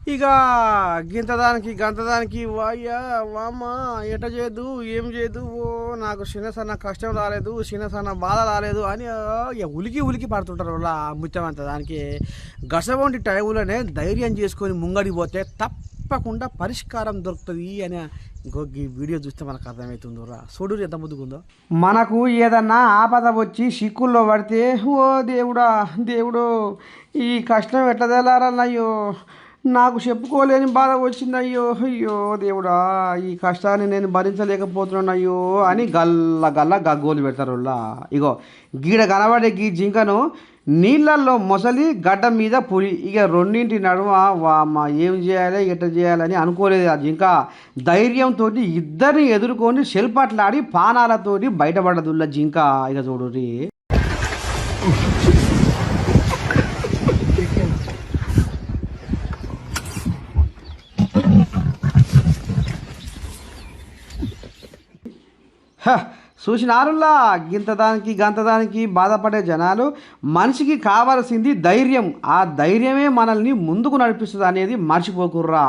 ఇక గింతదానికి గంతదానికి వాయ్యా వామ్మ ఎట చేయదు ఏం చేయదు ఓ నాకు చిన్న సన్న కష్టం రాలేదు చిన్న సన్న బాధ రాలేదు అని ఉలికి ఉలికి పడుతుంటారు వాళ్ళ ముత్యమంత దానికి. గసవంటి టైంలోనే ధైర్యం చేసుకొని ముంగడికి పోతే తప్పకుండా పరిష్కారం దొరుకుతుంది అని ఇంకో ఈ వీడియో చూస్తే మనకు అర్థమవుతుందో రా. చూడు ఎంత ముందుకుందో మనకు ఏదన్నా ఆపద వచ్చి సిక్కుల్లో పడితే ఓ దేవుడా దేవుడు ఈ కష్టం ఎట్లా తెలారన్నయ్యో నాకు చెప్పుకోలేని బాధ వచ్చింది. అయ్యో అయ్యో దేవుడా ఈ కష్టాన్ని నేను భరించలేకపోతున్నాను. అయ్యో అని గల్ల గల్ల గగ్గోలు పెడతారు ఇగో గీడ కనబడే గీ జింకను నీళ్ళల్లో మొసలి గడ్డ మీద పులి. ఇక రెండింటి నడుమ వామ ఏం చేయాలి ఎట్ట చేయాలని అనుకోలేదు ఆ జింక. ధైర్యంతో ఇద్దరిని ఎదుర్కొని శిల్పట్లాడి పానాలతోటి బయటపడదుల్ల జింక. ఇక చూడుర్రి చూసినారుల్లా గింతదానికి గంతదానికి బాధపడే జనాలు మనిషికి కావలసింది ధైర్యం. ఆ ధైర్యమే మనల్ని ముందుకు నడిపిస్తుంది అనేది మర్చిపోకుర్రా.